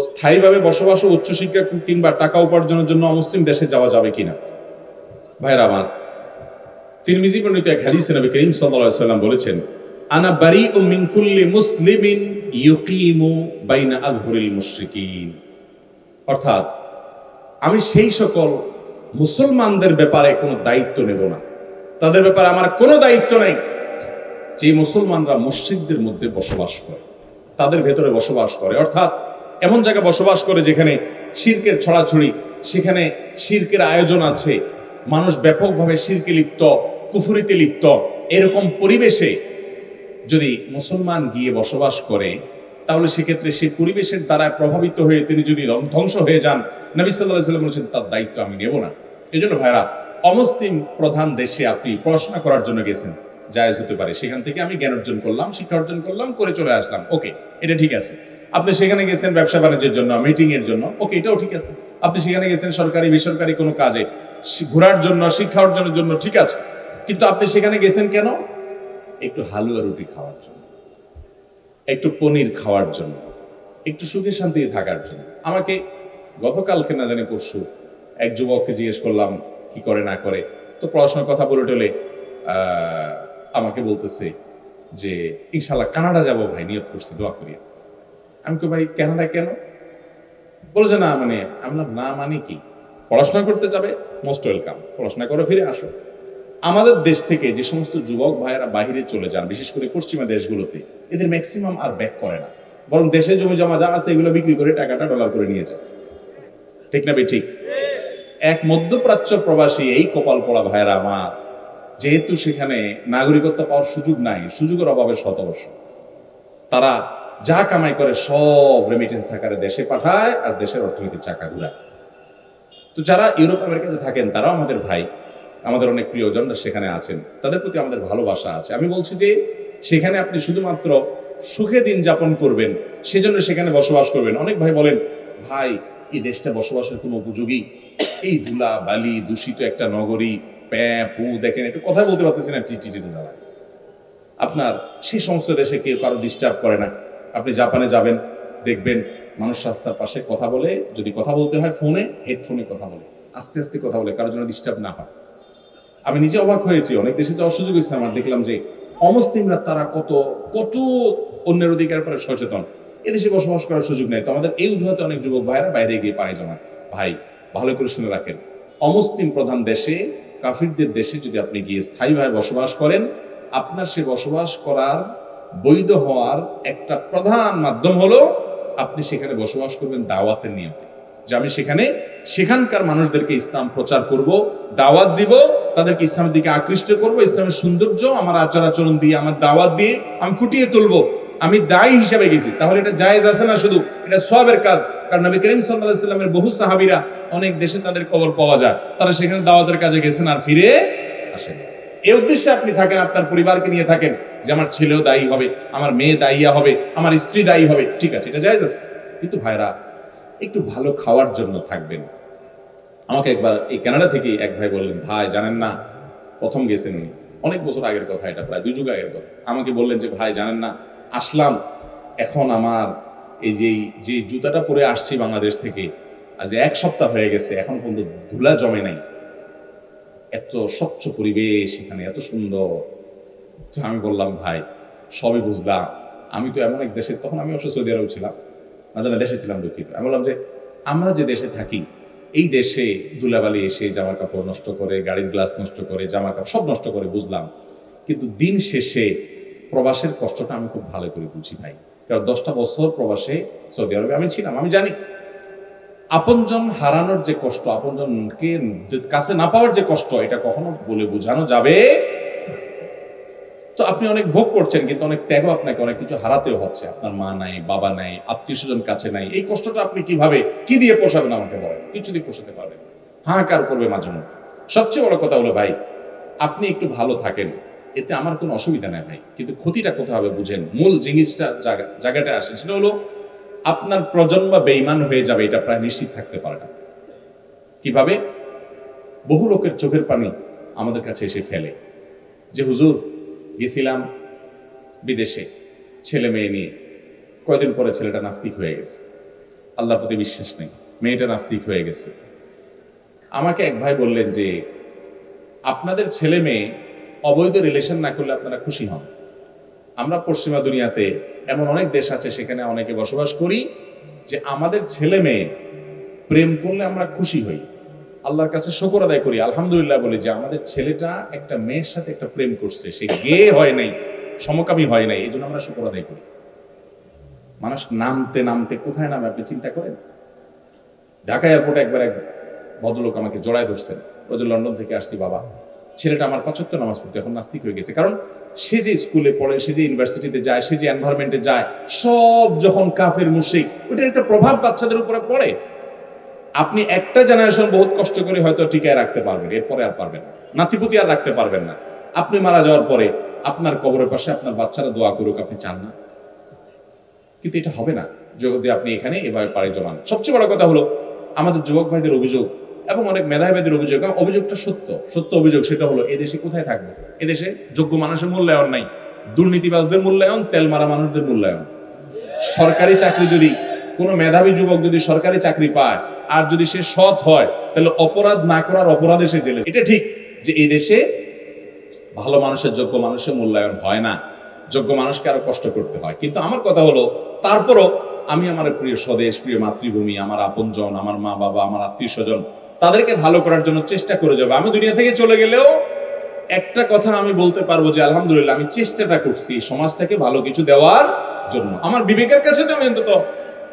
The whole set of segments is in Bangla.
স্থায়ীভাবে বসবাস ও উচ্চশিক্ষা কিংবা টাকা উপার্জনের জন্য অমুসলিম দেশে যাওয়া যাবে কিনা? ভাইরা আমার, তিরমিজি বর্ণিত এক হাদিসে নবী করিম সাল্লাল্লাহু সাল্লাম বলেছেন, আনা বারিউ মিন কুল্লি মুসলিমিন ইউকিমু বাইনা আযহুরিল মুশরিকিন। অর্থাৎ, আমি সেই সকল মুসলমানদের ব্যাপারে কোনো দায়িত্ব নেব না। তাদের ব্যাপারে আমার কোনো দায়িত্ব নাই। যে মুসলমানরা মসজিদদের মধ্যে বসবাস করে, তাদের ভেতরে বসবাস করে। অর্থাৎ এমন জায়গায় বসবাস করে যেখানে শির্কের ছড়াছড়ি, সেখানে শির্কের আয়োজন আছে। মানুষ ব্যাপকভাবে শিরকে লিপ্ত, কুফুরিতে লিপ্ত। এরকম পরিবেশে যদি মুসলমান গিয়ে বসবাস করে, তাহলে সেক্ষেত্রে সেই পরিবেশের দ্বারা প্রভাবিত হয়ে তিনি যদি ধ্বংস হয়ে যান, নবী সাল্লাহ সাল্লাম বলেছেন, তার দায়িত্ব আমি নেব না। এই জন্য ভাইরা অমুসলিম প্রধান দেশে আপনি পড়াশোনা করার জন্য গেছেন। জায়েজ হতে পারে। সেখান থেকে আমি জ্ঞান অর্জন করলাম, শিক্ষা অর্জন করলাম, করে চলে আসলাম। ওকে, এটা ঠিক আছে। আপনি সেখানে গেছেন ব্যবসা বাণিজ্যের জন্য মিটিং এর জন্য। ওকে এটাও ঠিক আছে। আপনি সেখানে গেছেন সরকারি, বেসরকারি কোনো কাজে। ঘোরার জন্য, শিক্ষা অর্জনের জন্য ঠিক আছে। কিন্তু আপনি সেখানে গেছেন কেন? একটু হালুয়া রুটি খাওয়ার জন্য। একটু পনির খাওয়ার জন্য। একটু সুখে শান্তিতে থাকার জন্য। আমাকে গতকালকে না জানি পরশু এক যুবককে জিজ্ঞেস করলাম, কি করে, না করে। তো পড়াশোনার কথা বলে টলে আমাকে বলতেছে যে ইনশাল্লাহ কানাডা যাব ভাই নিয়ত করছি, দোয়া করিয়া আমি কই, ভাই কানাডা কেন? বলে যে না মানে আমরা না মানে কি? পড়াশোনা করতে যাবে মোস্ট ওয়েলকাম পড়াশোনা করে ফিরে আসো। আমাদের দেশ থেকে যে সমস্ত যুবক ভাইয়েরা বাহিরে চলে যান, বিশেষ করে পশ্চিমা দেশগুলোতে, এদের ম্যাক্সিমাম আর ব্যাক করে না। বরং দেশে জমি জমা যা আছে, এগুলো বিক্রি করে টাকাটা ডলার করে নিয়ে যায়। ঠিক না ভাই, ঠিক? এক মধ্যপ্রাচ্য প্রবাসী, এই কপাল পড়া ভাইয়েরা আমার, যেহেতু সেখানে নাগরিকত্ব পাওয়ার সুযোগ নাই, সুযোগের অভাবে শত বর্ষ। তারা যা কামাই করে সব রেমিটেন্স আকারে দেশে পাঠায় আর দেশের অর্থনীতির চাকা ঘুরায় তো যারা ইউরোপ আমেরিকাতে থাকেন তারাও আমাদের ভাই আমাদের অনেক প্রিয়জনরা সেখানে আছেন তাদের প্রতি আমাদের ভালোবাসা আছে আমি বলছি যে সেখানে আপনি শুধুমাত্র সুখে দিন যাপন করবেন সেজন্য সেখানে বসবাস করবেন অনেক ভাই বলেন ভাই এই দেশটা বসবাসের কোনো উপযোগী এই ধুলা বালি দূষিত একটা নগরী প্যাঁ পু দেখেন একটু কথা বলতে পারতেছি না টি টি টি জ্বালায় আপনার সেই সমস্ত দেশে কেউ কারও ডিস্টার্ব করে না আপনি জাপানে যাবেন, দেখবেন মানুষ রাস্তার পাশে কথা বলে, যদি কথা বলতে হয় ফোনে হেডফোনে কথা বলে। আস্তে আস্তে কথা বলে, কারোর জন্য ডিস্টার্ব না হয়। আমি নিজে অবাক হয়েছি, অনেক দেশে যাওয়ার সুযোগ হয়েছে, আমার দেখলাম যে অমুসলিমরা তারা কত কত অন্যের অধিকার পরে সচেতন। এদেশে বসবাস করার সুযোগ নেই। তো আমাদের এই অজুহাতে অনেক যুবক ভাইয়েরা বাইরে গিয়ে পাড়ি জমায়। ভাই, ভালো করে শুনে রাখেন। অমুসলিম প্রধান দেশে, কাফিরদের দেশে যদি আপনি গিয়ে স্থায়ীভাবে বসবাস করেন, আপনার সে বসবাস করার বৈধ হওয়ার একটা প্রধান মাধ্যম হলো আপনি সেখানে বসবাস করবেন দাওয়াতের নিয়তে। যে আমি সেখানে সেখানকার মানুষদেরকে ইসলাম প্রচার করব, দাওয়াত দিব, তাদেরকে ইসলামের দিকে আকৃষ্ট করব, ইসলামের সৌন্দর্য, আমার আচার আচরণ দিয়ে, আমার দাওয়াত দিয়ে আমি ফুটিয়ে তুলবো। আমি দায়ী হিসাবে গেছি। তাহলে এটা জায়েজ আছে না শুধু? এটা সবের কাজ। কারণ নবী করিম সাল্লামের বহু সাহাবীরা অনেক দেশে তাদের খবর পাওয়া যায়। তারা সেখানে দাওয়াতের কাজে গেছেন আর ফিরে আসেন। এই উদ্দেশ্যে আপনি থাকেন, আপনার পরিবারকে নিয়ে থাকেন। যে আমার ছেলেও দায়ী হবে, আমার মেয়ে দায়িয়া হবে, আমার স্ত্রী দায়ী হবে, ঠিক আছে, এটা জায়েজ আছে। কিন্তু ভাইরা, একটু ভালো খাওয়ার জন্য থাকবেন। আমাকে একবার এই কানাডা থেকে এক ভাই বললেন, ভাই, জানেন না, প্রথম গেছেন উনি। অনেক বছর আগের কথা এটা, প্রায় দুই যুগ আগের কথা। আমাকে বললেন যে, ভাই, জানেন না, আসলাম। এখন আমার এই যে যে জুতাটা পরে আসছি বাংলাদেশ থেকে, আজ এক সপ্তাহ হয়ে গেছে, এখন পর্যন্ত ধুলা জমে নাই। এত স্বচ্ছ পরিবেশ এখানে, এত সুন্দর। আমি বললাম, ভাই, সবই বুঝলাম। আমি তো এমন এক দেশে তখন আমি অবশ্য সৌদি আরব ছিলাম। না দেশে ছিলাম দুঃখিত। আমি বললাম যে, আমরা যে দেশে থাকি, এই দেশে ধুলাবালি এসে জামা কাপড় নষ্ট করে, গাড়ির গ্লাস নষ্ট করে জামা কাপড় সব নষ্ট করে, বুঝলাম। কিন্তু দিন শেষে প্রবাসের কষ্টটা আমি খুব ভালো করে বুঝি, ভাই। কারণ দশটা বছর প্রবাসে সৌদি আরবে আমি ছিলাম, আমি জানি। আপনজন হারানোর যে কষ্ট, আপনজনকে কাছে না পাওয়ার যে কষ্ট, এটা কখনো বলে বোঝানো যাবে তো আপনি অনেক ভোগ করছেন, কিন্তু অনেক ত্যাগও আপনাকে, অনেক কিছু হারাতেও হচ্ছে। আপনার মা নাই, বাবা নাই আত্মীয় স্বজন কাছে নাই। এই কষ্টটা আপনি কীভাবে, কি দিয়ে পোষাবেন আমাকে বলেন? কিছু দিয়ে পোষাতে পারবেন হাহাকার করবে মাঝে মধ্যে? সবচেয়ে বড় কথা হলো, ভাই, আপনি একটু ভালো থাকেন। এতে আমার কোনো অসুবিধা নেই, ভাই। কিন্তু ক্ষতিটা কোথাও হবে বুঝেন? মূল জিনিসটা জায়গা জায়গাটা আসে, সেটা হলো আপনার প্রজন্ম বেইমান হয়ে যাবে, এটা প্রায় নিশ্চিত থাকতে পারে না। কীভাবে? বহু লোকের চোখের পানি আমাদের কাছে এসে ফেলে। যে, হুজুর গেছিলাম বিদেশে, ছেলে মেয়ে নিয়ে। কয়দিন পরে ছেলেটা নাস্তিক হয়ে গেছে। আল্লাহর প্রতি বিশ্বাস নেই, মেয়েটা নাস্তিক হয়ে গেছে। আমাকে এক ভাই বললেন যে, আপনাদের ছেলে মেয়ে অবৈধ রিলেশন না করলে আপনারা খুশি হন। আমরা পশ্চিমা দুনিয়াতে এমন অনেক দেশ আছে সেখানে অনেকে বসবাস করি যে আমাদের ছেলে মেয়ে প্রেম করলে আমরা খুশি হই। আল্লাহর কাছে শকর আদায় করি, আলহামদুলিল্লাহ বলি যে আমাদের ছেলেটা একটা মেয়ের সাথে একটা প্রেম করছে, সে গে হয় নাই, সমকামী হয় নাই এই জন্য আমরা শকর আদায় করি। মানুষ নামতে নামতে কোথায় নামে আপনি চিন্তা করেন? ঢাকা এয়ারপোর্টে একবার এক ভদ্রলোক আমাকে জড়ায় ধরছেন, ওই যে লন্ডন থেকে আসছি, বাবা, ছেলেটা আমার পাঁচত্ব নামাজ পড়তে এখন নাস্তিক হয়ে গেছে। কারণ সে যে স্কুলে পড়ে, সে যে ইউনিভার্সিটিতে যায়, সে যে এনভায়রনমেন্টে যায়, সব যখন কাফের মুশিক ওইটার একটা প্রভাব বাচ্চাদের উপরে পড়ে। আপনি একটা জেনারেশন বহুত কষ্ট করে হয়তো টিকায় রাখতে পারবেন, এরপরে আর পারবেন না। নাতিপুতি আর রাখতে পারবেন না। আপনি মারা যাওয়ার পরে আপনার কবরের পাশে আপনার বাচ্চারা দোয়া করুক, আপনি চান না। কিন্তু এটা হবে না, যদি আপনি এখানে এভাবে পাড়ি জমান। সবচেয়ে বড় কথা হলো, আমাদের যুবক ভাইদের অভিযোগ এবং অনেক মেধাবীদের অভিযোগ অভিযোগটা সত্য। সত্য অভিযোগ সেটা হলো এদেশে কোথায় থাকবে? এদেশে যোগ্য মানুষের মূল্যায়ন নাই। দুর্নীতিবাজদের মূল্যায়ন, তেল মারা মানুষদের মূল্যায়ন। সরকারি চাকরি যদি কোনো মেধাবী যুবক যদি সরকারি চাকরি পায় আর যদি সে সৎ হয়, তাহলে অপরাধ না করার অপরাধে সে জেলে এটা ঠিক যে এই দেশে ভালো মানুষের, যোগ্য মানুষের মূল্যায়ন হয় না। যোগ্য মানুষকে আরও কষ্ট করতে হয়। কিন্তু আমার কথা হলো, তারপরও আমি আমার প্রিয় স্বদেশ, প্রিয় মাতৃভূমি, আমার আপনজন, আমার মা বাবা, আমার আত্মীয় স্বজন, তাদেরকে ভালো করার জন্য চেষ্টা করে যাব। আমি দুনিয়া থেকে চলে গেলেও একটা কথা আমি বলতে পারব যে, আলহামদুলিল্লাহ, আমি চেষ্টাটা করছি সমাজটাকে ভালো কিছু দেওয়ার জন্য। আমার বিবেকের কাছে তো আমি অন্তত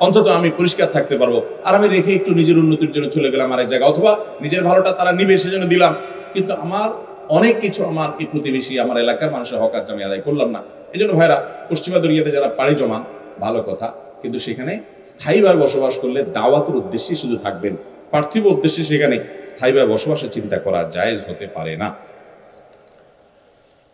অন্তত আমি পরিষ্কার থাকতে পারব। আর আমি রেখে একটু নিজের উন্নতির জন্য চলে গেলাম আরেক জায়গায়। অথবা নিজের ভালোটা তারা নিবে, সেজন্য দিলাম। কিন্তু আমার অনেক কিছু আমার এই প্রতিবেশী, আমার এলাকার মানুষের হক আজকে আমি আদায় করলাম না। এই জন্য ভাইরা, পশ্চিমা দুনিয়াতে যারা পাড়ি জমান, ভালো কথা। কিন্তু সেখানে স্থায়ীভাবে বসবাস করলে দাওয়াতের উদ্দেশ্যে শুধু থাকবেন। পার্থিব উদ্দেশ্যে সেখানে স্থায়ীভাবে বসবাসের চিন্তা করা জায়েজ হতে পারে না।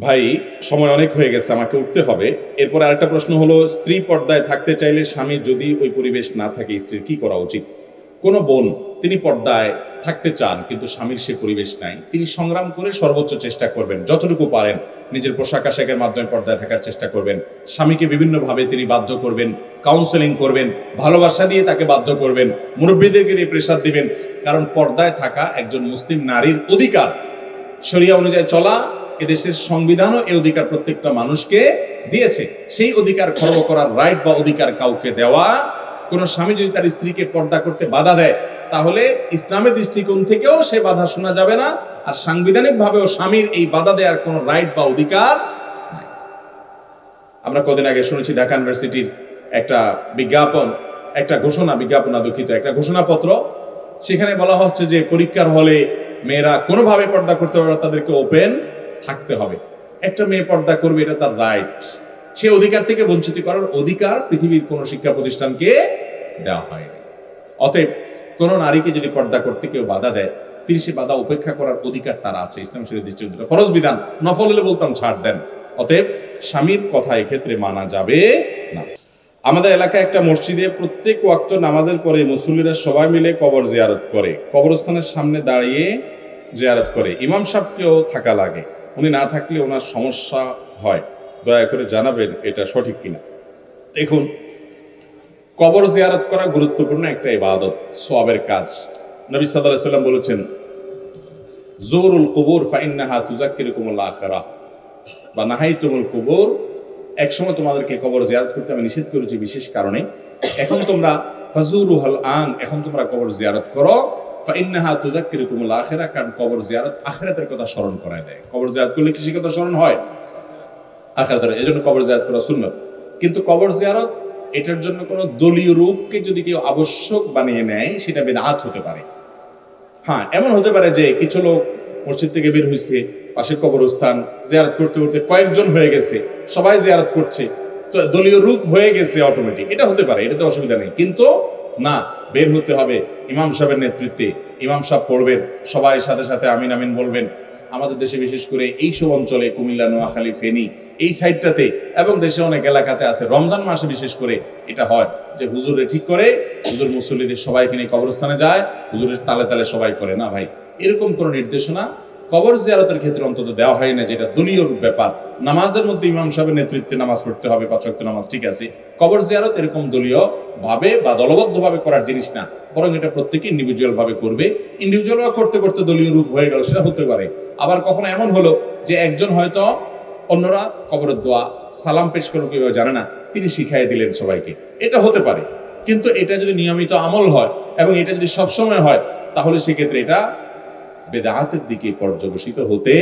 ভাই, সময় অনেক হয়ে গেছে, আমাকে উঠতে হবে। এরপর আরেকটা প্রশ্ন হলো, স্ত্রী পর্দায় থাকতে চাইলে স্বামী যদি ওই পরিবেশ না থাকে, স্ত্রীর কি করা উচিত? কোনো বোন, তিনি পর্দায় থাকতে চান, কিন্তু স্বামীর সে পরিবেশ নাই। তিনি সংগ্রাম করে সর্বোচ্চ চেষ্টা করবেন, যতটুকু পারেন, নিজের পোশাক আশাকের মাধ্যমে পর্দায় থাকার চেষ্টা করবেন। স্বামীকে বিভিন্নভাবে তিনি বাধ্য করবেন কাউন্সেলিং করবেন, ভালোবাসা দিয়ে তাকে বাধ্য করবেন, মুরব্বীদেরকে দিয়ে প্রেসার দিবেন। কারণ পর্দায় থাকা একজন মুসলিম নারীর অধিকার। শরিয়া অনুযায়ী চলা এদেশের সংবিধানও এই অধিকার প্রত্যেকটা মানুষকে দিয়েছে। সেই অধিকার খর্ব করার রাইট বা অধিকার কাউকে দেওয়া, কোন স্বামী যদি তার স্ত্রীকে পর্দা করতে বাধা দেয়, তাহলে ইসলামের দৃষ্টিকোণ থেকেও সে বাধা শোনা যাবে না আর সাংবিধানিক ভাবেও স্বামীর এই বাধা দেওয়ার কোনো রাইট বা অধিকার নাই। আমরা কদিন আগে শুনেছি ঢাকা ইউনিভার্সিটির একটা বিজ্ঞাপন, একটা ঘোষণা, বিজ্ঞাপনা দুঃখিত একটা ঘোষণাপত্র। সেখানে বলা হচ্ছে যে পরীক্ষার হলে মেয়েরা কোনোভাবে পর্দা করতে পারবে তাদেরকে ওপেন থাকতে হবে। একটা মেয়ে পর্দা করবে, এটা তার রাইট সে অধিকার থেকে বঞ্চিত করার অধিকার পৃথিবীর কোনো শিক্ষা প্রতিষ্ঠানকে দেওয়া হয়নি। অতএব কোন নারীকে যদি পর্দা করতে কেউ বাধা দেয়, তিনি সে বাধা উপেক্ষা করার অধিকার তার আছে। ইসলাম শরীর ফরজ বিধান, নফল হলে বলতাম ছাড় দেন। অতএব স্বামীর কথা এক্ষেত্রে মানা যাবে না। আমাদের এলাকায় একটা মসজিদে প্রত্যেক ওয়াক্ত নামাজের পরে মুসল্লিরা সবাই মিলে কবর জিয়ারত করে। কবরস্থানের সামনে দাঁড়িয়ে জিয়ারত করে। ইমাম সাহেবকেও থাকা লাগে। উনি না থাকলে ওনার সমস্যা হয়। দয়া করে জানাবেন এটা সঠিক কিনা। দেখুন, কবর জিয়ারত করা গুরুত্বপূর্ণ একটা ইবাদত সোয়াবের কাজ। নবী সাল্লাল্লাহু সাল্লাম বলেছেন, জোরুল কুবুর ফাইন্নাহা তুজাক্কিরুকুমুল আখিরাহ। বা নাহাইতুমুল কুবুর, একসময় তোমাদেরকে কবর জিয়ারত করতে আমি নিষেধ করেছি বিশেষ কারণে। এখন তোমরা ফাজুরুহাল আন, এখন তোমরা কবর জিয়ারত করো। ফাইন্নাহা তুজাক্কিরুকুমুল আখিরাহ কারণ কবর জিয়ারত আখিরাতের কথা স্মরণ করায় দেয়। কবর জিয়ারত করলে কথা স্মরণ হয়? আখিরাতের, এজন্য কবর জিয়ারত করা কিন্তু কবর জিয়ারত, এটার জন্য কোনো দলীয় রূপকে যদি কেউ আবশ্যক বানিয়ে নেয়, সেটা বেদাত হতে পারে। হ্যাঁ এমন হতে পারে যে কিছু লোক মসজিদ থেকে বের হয়েছে পাশে কবরস্থান, জিয়ারত করতে করতে কয়েকজন হয়ে গেছে, সবাই জিয়ারত করছে, তো দলীয় রূপ হয়ে গেছে অটোমেটিক এটা হতে পারে, এটাতে অসুবিধা নেই। কিন্তু না, বের হতে হবে ইমাম সাহেবের নেতৃত্বে। ইমাম সাহেব পড়বেন, সবাই সাথে সাথে আমিন আমিন বলবেন। আমাদের দেশে বিশেষ করে এই সব অঞ্চলে কুমিল্লা, নোয়াখালী, ফেনী, এই সাইডটাতে এবং দেশে অনেক এলাকাতে আছে। রমজান মাসে বিশেষ করে এটা হয় যে হুজুরে ঠিক করে, হুজুর মুসল্লিদের সবাইকে নিয়ে কবরস্থানে যায়, হুজুরের তালে তালে সবাই করে। না ভাই, এরকম কোনো নির্দেশনা কবর জিয়ারতের ক্ষেত্রে অন্তত দেওয়া হয় না, যেটা দলীয় ব্যাপার। নামাজের মধ্যে ইমাম সাহেবের নেতৃত্বে নামাজ পড়তে হবে, পাঁচ ওয়াক্ত নামাজ, ঠিক আছে। কবর জিয়ারত এরকম দলীয় ভাবে বা দলবদ্ধ ভাবে করার জিনিস না, বরং এটা প্রত্যেকে ইন্ডিভিজুয়াল ভাবে করবে। ইন্ডিভিজুয়াল ভাবে করতে করতে দলীয় রূপ হয়ে গেল, সেটা হতে পারে। আবার কখনো এমন হলো যে একজন হয়তো অন্যরা কবরের দোয়া, সালাম পেশ করব কেউ জানে না, তিনি শিখাই দিলেন সবাইকে। এটা হতে পারে। কিন্তু এটা যদি নিয়মিত আমল হয় এবং এটা যদি সবসময় হয়, তাহলে সেক্ষেত্রে এটা বেদাহাতের দিকে পর্যবসিত হতে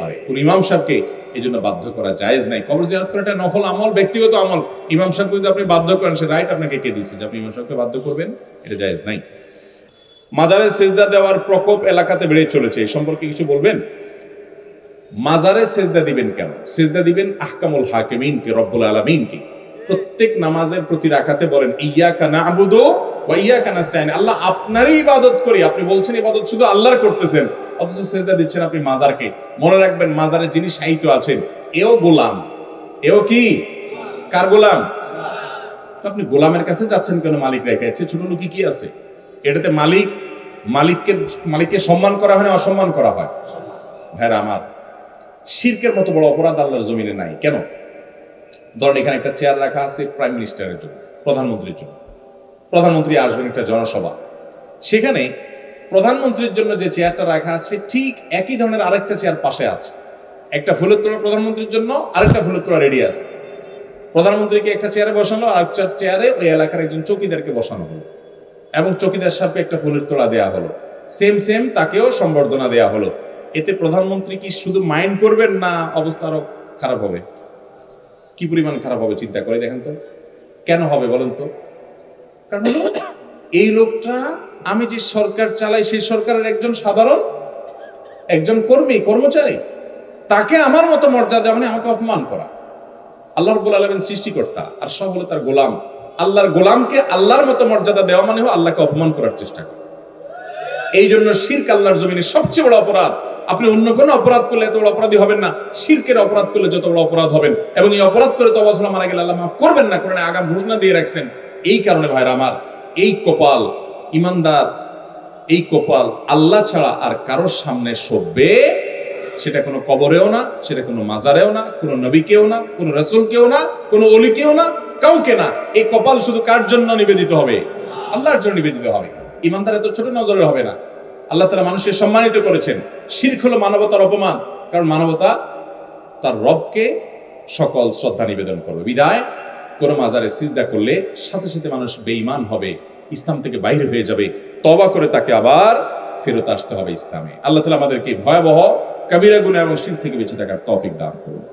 পারে। কোন ইমাম সাহেবকে এই জন্য বাধ্য করা জায়েজ নাই। কবর জিয়ারত করা একটা নফল আমল, ব্যক্তিগত আমল। ইমাম সাহেবকে যদি আপনি বাধ্য করেন, সে রাইট আপনাকে কে দিয়েছে যে আপনি ইমাম সাহেবকে বাধ্য করবেন? এটা জায়েজ নাই। মাজারে সেজদা দেওয়ার প্রকোপ এলাকাতে বেড়ে চলেছে। এই সম্পর্কে কিছু বলবেন? মাজারে সেজদা দিবেন কেন? সেজদা দিবেন আহকামুল হাকিমিনকে, রব্বুল আলামিনকে। প্রত্যেক নামাজের প্রতি রাখাতে বলেন, ইয়াকা নাবুদু ওয়া ইয়াকা নাস্তাইন। আল্লাহ আপনারই ইবাদত করি। আপনি বলছেন ইবাদত শুধু আল্লাহর করতেছেন, অথচ সেজদা দিচ্ছেন আপনি মাজারকে। মনে রাখবেন মাজারে যিনি সাহিত্য আছেন, এও গোলাম। এও কি? কার গোলাম? আপনি গোলামের কাছে যাচ্ছেন কেন মালিক রেখে? ছোট লোকি কি আছে? এটাতে মালিক, মালিককে মালিককে সম্মান করা হয় না অসম্মান করা হয়? ভাইরা আমার, শিরকের মতো বড় অপরাধ আল্লাহর জমিনে নাই। কেন? ধরেন এখানে একটা চেয়ার রাখা আছে প্রাইম মিনিস্টারের জন্য, প্রধানমন্ত্রীর জন্য। প্রধানমন্ত্রী আসবেন একটা জনসভা। সেখানে প্রধানমন্ত্রীর জন্য যে চেয়ারটা রাখা আছে, ঠিক একই ধরনের আরেকটা চেয়ার পাশে আছে। একটা ফুলের তোলা প্রধানমন্ত্রীর জন্য, আরেকটা ফুলের তোলা রেডি আছে। প্রধানমন্ত্রীকে একটা চেয়ারে বসানো আর একটা চেয়ারে ওই এলাকার একজন চৌকিদারকে বসানো হলো। এবং চৌকিদার সাহেবকে একটা ফুলের তোলা দেয়া হলো। সেম সেম তাকেও সম্বর্ধনা দেয়া হলো। এতে প্রধানমন্ত্রী কি শুধু মাইন্ড করবেন না অবস্থা আরও খারাপ হবে? কি পরিমাণ খারাপ হবে চিন্তা করে দেখেন তো? কেন হবে বলেন তো? কারণ এই লোকটা আমি যে সরকার চালাই, সেই সরকারের একজন সাধারণ, একজন কর্মী, কর্মচারী, তাকে আমার মতো মর্যাদা মানে আমাকে অপমান করা। আল্লাহ রব্বুল আলমেন সৃষ্টিকর্তা আর সব হলো তার গোলাম। আল্লাহর গোলামকে আল্লাহর মতো মর্যাদা দেওয়া মানে আল্লাহকে অপমান করার চেষ্টা করা। এই জন্য শির্ক আল্লাহর জমিনে সবচেয়ে বড় অপরাধ আপনি অন্য কোনো অপরাধ করলে এত বড় অপরাধী হবেন না। শির্কের অপরাধ করলে যত বড় অপরাধ হবেন। এবং এই অপরাধ করে তো বছর মারা গেলে আল্লাহ মাফ করবেন না, কোরআনে আগাম ঘোষণা দিয়ে রাখছেন। এই কারণে ভাইরা আমার, এই কপাল, ইমানদার, এই কপাল আল্লাহ ছাড়া আর কারোর সামনে শোভবে সেটা কোনো কবরেও না, সেটা কোনো মাজারেও না, কোনো নবীকেও না, কোনো রসুলকেও না, কোনো অলি অলিকেও না, কাউকে না। এই কপাল শুধু কার জন্য নিবেদিত হবে? আল্লাহর জন্য নিবেদিত হবে। ইমানদার এত ছোট নজরে হবে না। আল্লাহ তারা মানুষকে সম্মানিত করেছেন। শির্ক হলো মানবতার অপমান। কারণ মানবতা তার রবকে সকল শ্রদ্ধা নিবেদন করবে। বিদায়, কোনো মাজারে সিজদা করলে সাথে সাথে মানুষ বেঈমান হবে, ইসলাম থেকে বাইরে হয়ে যাবে। তবা করে তাকে আবার ফেরত আসতে হবে ইসলামে। আল্লাহ তালা আমাদেরকে ভয়াবহ, কাবিরা গুণা এবং শির থেকে বেঁচে থাকার তফিক দান করুন।